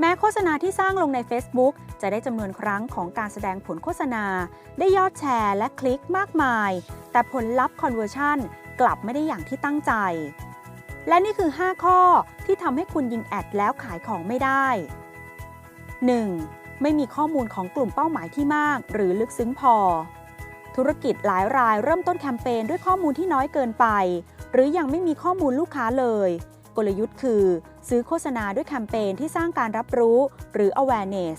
แม้โฆษณาที่สร้างลงใน Facebook จะได้จำนวนครั้งของการแสดงผลโฆษณา ได้ยอดแชร์และคลิกมากมาย แต่ผลลัพธ์ conversion กลับไม่ได้อย่างที่ตั้งใจ และนี่คือ 5 ข้อที่ทำให้คุณยิงแอดแล้วขายของไม่ได้ 1. ไม่มีข้อมูลของกลุ่มเป้าหมายที่มาก หรือลึกซึ้งพอ ธุรกิจหลายรายเริ่มต้นแคมเปญด้วยข้อมูลที่น้อยเกินไป หรือยังไม่มีข้อมูลลูกค้าเลย กลยุทธ์คือ ซื้อโฆษณาด้วยแคมเปญที่สร้างการรับรู้หรือ awareness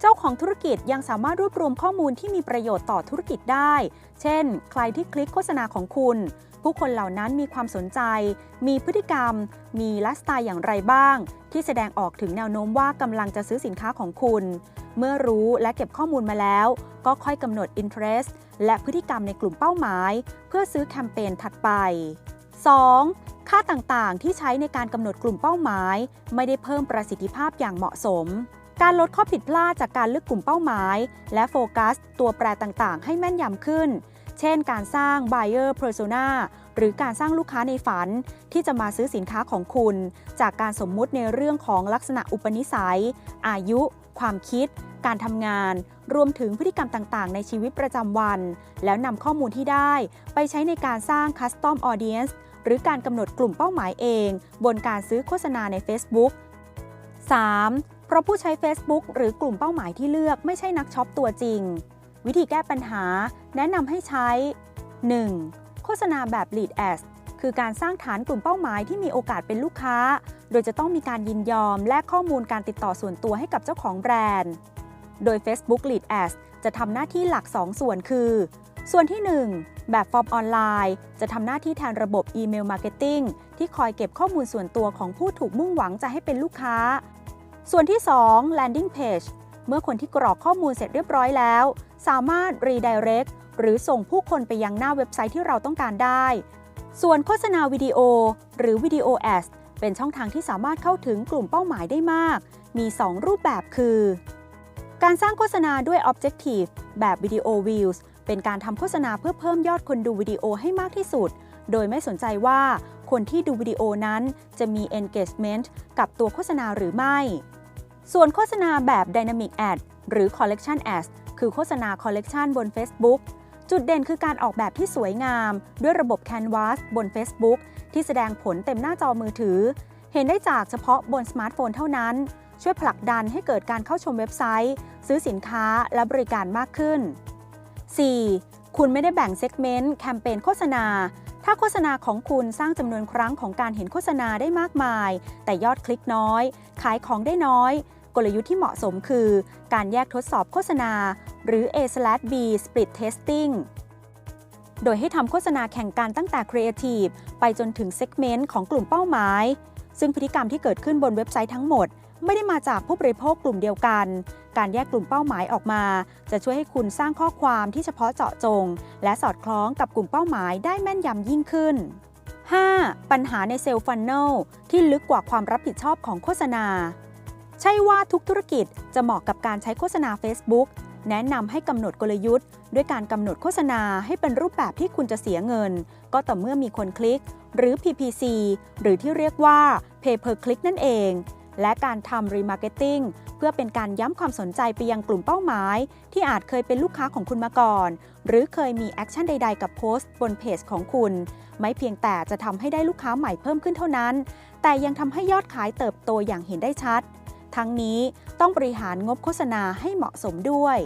เจ้าของธุรกิจยังสามารถรวบรวมข้อมูลที่มีประโยชน์ต่อธุรกิจได้ เช่น ใครที่คลิกโฆษณาของคุณ ผู้คนเหล่านั้นมีความสนใจ มีพฤติกรรม มีไลฟ์สไตล์อย่างไรบ้าง ที่แสดงออกถึงแนวโน้มว่ากำลังจะซื้อสินค้าของคุณ เมื่อรู้และเก็บข้อมูลมาแล้ว ก็ค่อยกำหนด interest และพฤติกรรมในกลุ่มเป้าหมาย เพื่อซื้อแคมเปญถัดไป 2. ค่าต่างๆ ที่ใช้ในการกำหนดกลุ่มเป้าหมาย ไม่ได้เพิ่มประสิทธิภาพอย่างเหมาะสม การลดข้อผิดพลาดจากการเลือกกลุ่มเป้าหมาย และโฟกัส ตัวแปรต่างๆ ให้แม่นยำขึ้น เช่น การสร้าง buyer persona หรือการสร้างลูกค้าในฝันที่จะมาซื้อสินค้าของคุณ จากการสมมุติในเรื่องของลักษณะอุปนิสัย อายุ ความคิด การทำงาน รวมถึงพฤติกรรมต่างๆ ในชีวิตประจำวัน แล้วนำข้อมูลที่ได้ ไปใช้ในการสร้าง custom audience หรือการกำหนดกลุ่มเป้าหมายเอง บนการซื้อโฆษณาใน Facebook 3. เพราะผู้ใช้ Facebook หรือกลุ่มเป้าหมายที่เลือกไม่ใช่นักช็อปตัวจริง วิธีแก้ปัญหา แนะนำให้ใช้ 1. โฆษณาแบบ Lead Ads คือการสร้างฐานกลุ่มเป้าหมายที่มีโอกาสเป็นลูกค้า โดยจะต้องมีการยินยอมและข้อมูลการติดต่อส่วนตัวให้กับเจ้าของแบรนด์ โดย Facebook Lead Ads จะทำหน้าที่หลัก 2 ส่วนคือ ส่วนที่ 1 แบบฟอร์มออนไลน์ จะทำหน้าที่แทนระบบอีเมลมาร์เก็ตติ้งที่คอยเก็บข้อมูลส่วนตัวของผู้ถูกมุ่งหวังจะให้เป็นลูกค้า ส่วนที่ 2 landing page เมื่อคนที่กรอกข้อมูลเสร็จเรียบร้อยแล้ว สามารถ redirect หรือส่งผู้คนไปยังหน้าเว็บไซต์ที่เราต้องการได้ ส่วนโฆษณาวิดีโอ หรือวิดีโอ ads เป็นช่องทางที่สามารถเข้าถึงกลุ่มเป้าหมายได้มาก มี 2 รูปแบบคือ การสร้างโฆษณาด้วย Objective แบบวิดีโอ Views เป็นการทำโฆษณาเพื่อเพิ่มยอดคนดูวิดีโอให้มากที่สุด โดยไม่สนใจว่าคนที่ดูวิดีโอนั้นจะมี engagement กับตัวโฆษณาหรือไม่ ส่วนโฆษณาแบบ Dynamic Ad หรือ Collection Ads คือโฆษณา Collection บน Facebook จุดเด่นคือการออกแบบที่สวยงาม ด้วยระบบ Canvas บน Facebook ที่แสดงผลเต็มหน้าจอมือถือ เห็นได้จากเฉพาะบนสมาร์ทโฟนเท่านั้น ช่วยผลักดันให้เกิดการเข้าชมเว็บไซต์ ซื้อสินค้าและบริการมากขึ้น 4. คุณไม่ได้แบ่งเซกเมนต์แคมเปญโฆษณา ถ้าโฆษณาของคุณสร้างจำนวนครั้งของการเห็นโฆษณาได้มากมาย แต่ยอดคลิกน้อย ขายของได้น้อย กลยุทธ์ที่เหมาะสมคือ การแยกทดสอบโฆษณา หรือ A/B split testing โดยให้ทำโฆษณาแข่งกันตั้งแต่ Creative ไปจนถึง Segment ของกลุ่มเป้าหมาย ซึ่งพฤติกรรมที่เกิดขึ้นบนเว็บไซต์ทั้งหมด ไม่ได้มาจากผู้บริโภคกลุ่มเดียวกัน การแยกกลุ่มเป้าหมายออกมา จะช่วยให้คุณสร้างข้อความที่เฉพาะเจาะจง และสอดคล้องกับกลุ่มเป้าหมายได้แม่นยำยิ่งขึ้น 5. ปัญหาในเซลล์ฟันเนลที่ลึกกว่าความรับผิดชอบของโฆษณา ใช่ว่าทุกธุรกิจจะเหมาะกับการใช้โฆษณา Facebook แนะนำให้กำหนดกลยุทธ์ ด้วยการกำหนดโฆษณาให้เป็นรูปแบบที่คุณจะเสียเงิน ก็ต่อเมื่อมีคนคลิก หรือ PPC หรือที่เรียกว่า Pay per click นั่นเอง และการทำรีมาร์เก็ตติ้งเพื่อเป็นการย้ำความสนใจไปยังกลุ่มเป้าหมาย ที่อาจเคยเป็นลูกค้าของคุณมาก่อน หรือเคยมีแอคชั่นใด ๆ กับโพสต์บนเพจของคุณ ไม่เพียงแต่จะทำให้ได้ลูกค้าใหม่เพิ่มขึ้นเท่านั้น แต่ยังทำให้ยอดขายเติบโตอย่างเห็นได้ชัด ทั้งนี้ต้องบริหารงบโฆษณาให้เหมาะสมด้วย